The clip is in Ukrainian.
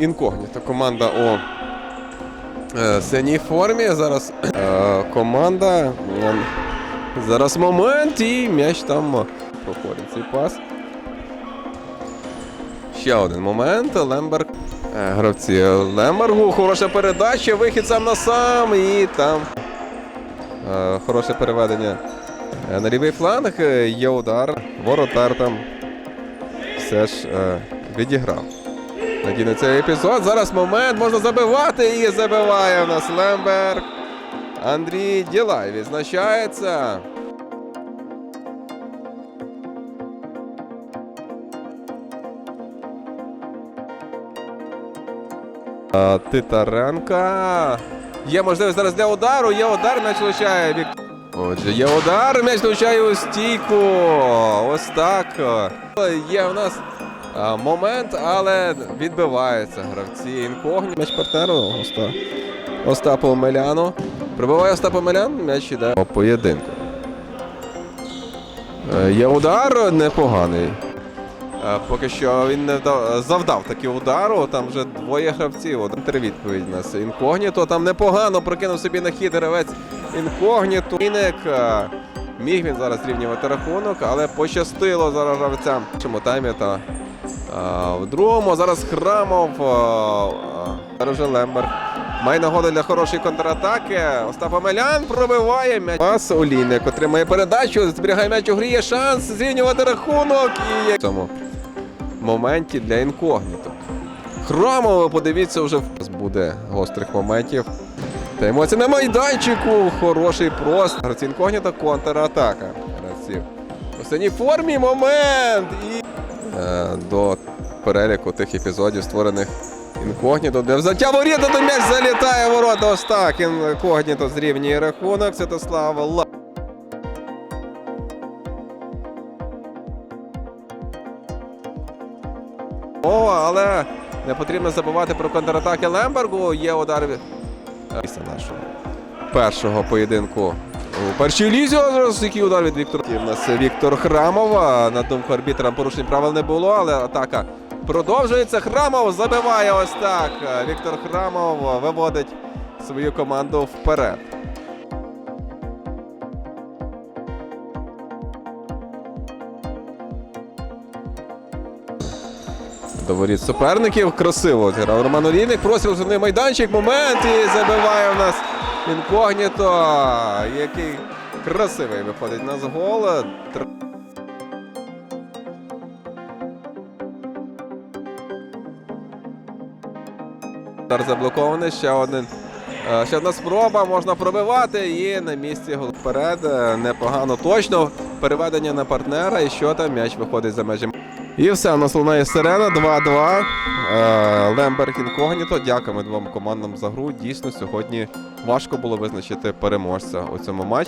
інкогніто. Команда у е, синій формі. Зараз е, команда. е, Зараз момент і м'яч там проходить цей пас. Ще один момент. Лемберг. Гравці Лембергу. Хороша передача. Вихід сам на сам. І там хороше переведення на лівий фланг. Є удар. Воротар там все ж е, відіграв. Надійно цей епізод. Зараз момент можна забивати і забиває в нас Лемберг. Андрій Ділай відзначається. Титаренка. Є можливість зараз для удару. Є удар, м'яч влучає. Отже, є удар, м'яч влучає у стійку. Ось так. Є у нас момент, але відбиваються гравці. Інкогні. М'яч партнеру Оста... Остапу Меляну. Прибиває Остапу Мелян, м'яч іде по поєдинку. Е, Є удар непоганий. Е, Поки що він не завдав таки удару. Там вже двоє гравців. Один три відповідь нас. Інкогніто там непогано прокинув собі на хід гравець інкогніто. Міник. е, Міг він зараз зрівнювати рахунок, але пощастило зараз гравцям. В першому таймі та е, в другому. Зараз Храмов. е, е, Зараз вже Лемберг. Має нагоду для хорошої контратаки. Остап Амелян пробиває м'яч. Пас Олійник отримає передачу, зберігає м'яч у грі, є шанс зрівнювати рахунок. І в цьому моменті для інкогніто. Хромово, подивіться, вже буде гострих моментів. Та емоції на майданчику. Хороший прост. Гравці інкогніто контратака. Гравців. У синій формі момент. І е, до переліку тих епізодів, створених інкогніто. Для взяття воріт, то м'яч залітає ворота. Ось так. Інкогніто зрівнює рахунок. Святослава Ла. О, але не потрібно забувати про контратаки Лембергу. Є удар від е, після нашого першого поєдинку у першій лізі. Зараз який удар від Віктора. І в нас Віктор Храмова. На думку арбітра порушень правил не було, але атака продовжується. Храмов забиває ось так. Віктор Храмов виводить свою команду вперед. До воріт суперників. Красиво зіграв Роман Олійник. Просив зелений майданчик. Момент і забиває в нас інкогніто. Який красивий виходить на гол. Тр- Удар заблокований. Ще один. е, Ще одна спроба, можна пробивати і на місці вперед. Е, Непогано точно. Переведення на партнера. І що там м'яч виходить за межі. І все, у нас лунає сирена 2-2. Е, Лемберг інкогніто. Дякуємо двом командам за гру. Дійсно, сьогодні важко було визначити переможця у цьому матчі.